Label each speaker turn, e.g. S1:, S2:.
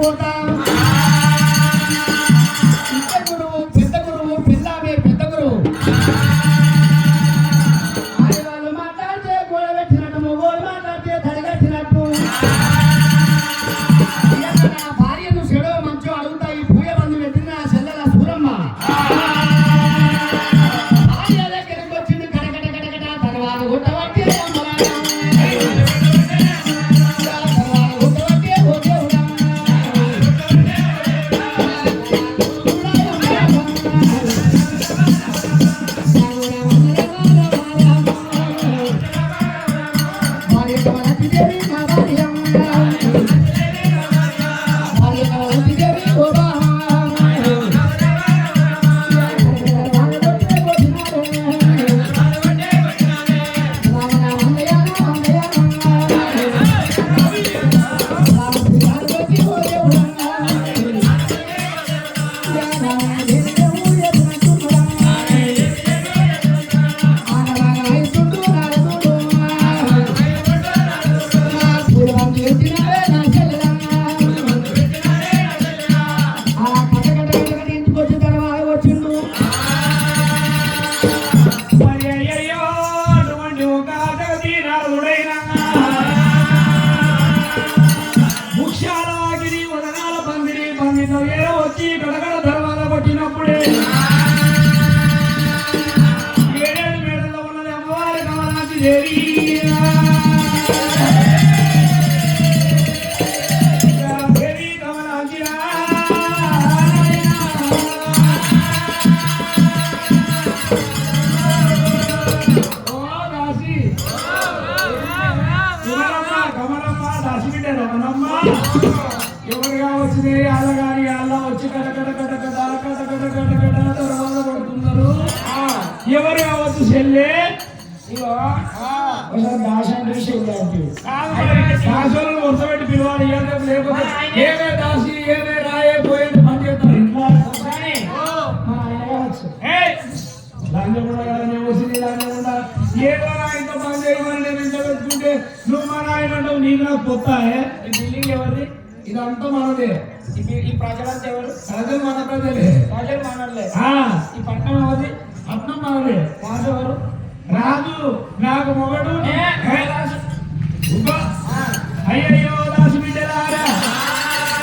S1: పోతా
S2: పండిన ఏడ వచ్చి గడగడ ధర్మాల కొట్టినప్పుడే. ఏడేడు మేడల్లో ఉన్నది అమ్మవారి కమలాంటి దేవి. కమలమ్మ దాసిబిడ్డ రమణమ్మ. ఎవరుగా వచ్చింది అల్లగాని అల్ల వచ్చి కట కట కట కట కట కట కట కట తర్వాత పడుతున్నారు. ఎవరు కావచ్చు చెల్లె? దాసులను పిలవాలి లేకపోతే ఏమే దాసి ఏమే రాయే పని చేస్తారు. ఇంట్లో ఏదో నా ఇంత పని చేయమని నేను ఇంత పెట్టుకుంటే నువ్వు మా నాయన అంటావు నీకు నాకు పొత్త
S3: ఈ బిల్డింగ్ ఎవరిది?
S2: ఇదంతా మనదే.
S3: ఈ ప్రజలంతా ఎవరు?
S2: ప్రజలు మన ప్రజలే.
S3: ప్రజలు మనలే ఈ పట్టణం